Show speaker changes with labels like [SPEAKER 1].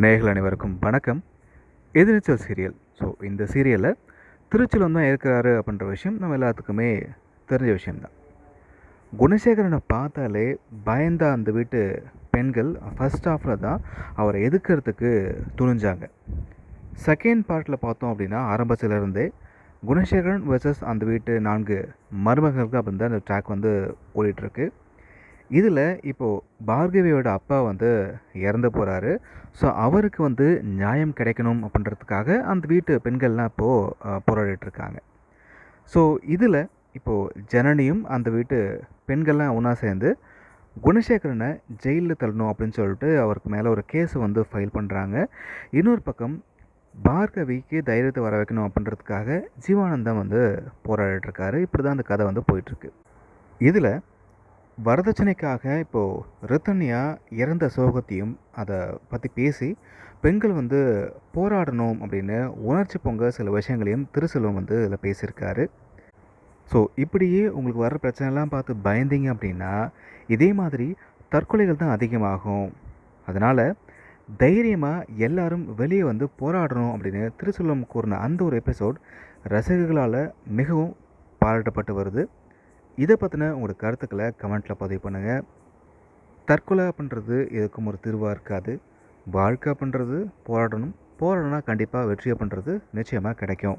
[SPEAKER 1] நேயர்கள் அனைவருக்கும் வணக்கம். எதிர்நீச்சல் சீரியல். ஸோ இந்த சீரியலில் திருச்சியில் தான் இருக்கிறாரு அப்படின்ற விஷயம் நம்ம எல்லாத்துக்குமே தெரிஞ்ச விஷயம்தான். குணசேகரனை பார்த்தாலே பயந்த அந்த வீட்டு பெண்கள் ஃபஸ்ட் ஆஃபில் தான் அவரை எதுக்கிறதுக்கு துணிஞ்சாங்க. செகண்ட் பார்ட்டில் பார்த்தோம் அப்படின்னா ஆரம்பத்திலிருந்தே குணசேகரன் வர்சஸ் அந்த வீட்டு நான்கு மருமகளுக்கு அப்படின்னு தான் அந்த ட்ராக் வந்து ஓடிட்டுருக்கு இதில் இப்போது பார்கவியோட அப்பா வந்து இறந்து போகிறாரு ஸோ அவருக்கு வந்து நியாயம் கிடைக்கணும் அப்படின்றதுக்காக அந்த வீட்டு பெண்கள்லாம் இப்போது போராடிட்டுருக்காங்க. ஸோ இதில் இப்போது ஜனனியும் அந்த வீட்டு பெண்கள்லாம் ஒன்றா சேர்ந்து குணசேகரனை ஜெயிலில் தள்ளணும் அப்படின்னு சொல்லிட்டு அவருக்கு மேலே ஒரு கேஸை வந்து ஃபைல் பண்ணுறாங்க இன்னொரு பக்கம் பார்கவிக்கு தைரியத்தை வர வைக்கணும் அப்படின்றதுக்காக ஜீவானந்தம் வந்து போராடிட்டுருக்காரு. இப்படி தான் அந்த கதை வந்து போயிட்டுருக்கு. இதில் வரதட்சணைக்காக இப்போது ரித்தன்யா இறந்த சோகத்தையும் அதை பற்றி பேசி பெண்கள் வந்து போராடணும் அப்படின்னு உணர்ச்சி பொங்க சில விஷயங்களையும் திருசெல்வம் வந்து இதில் பேசியிருக்காரு. ஸோ இப்படியே உங்களுக்கு வர பிரச்சனைலாம் பார்த்து பயந்தீங்க அப்படின்னா இதே மாதிரி தற்கொலைகள் தான் அதிகமாகும். அதனால் தைரியமாக எல்லாரும் வெளியே வந்து போராடணும் அப்படின்னு திருசெல்வம் கூறின அந்த ஒரு எபிசோட் ரசிகர்களால் மிகவும் பாராட்டப்பட்டு வருது. இதை பற்றின உங்களோட கருத்துக்களை கமெண்ட்டில் பதிவு பண்ணுங்கள் தற்கொலை அப்படின்றது எதுக்கும் ஒரு தீர்வாக இருக்காது. வாழ்க்கை அப்படின்றது போராடணும். போராடணும்னா கண்டிப்பாக வெற்றி அப்படின்றது நிச்சயமாக கிடைக்கும்.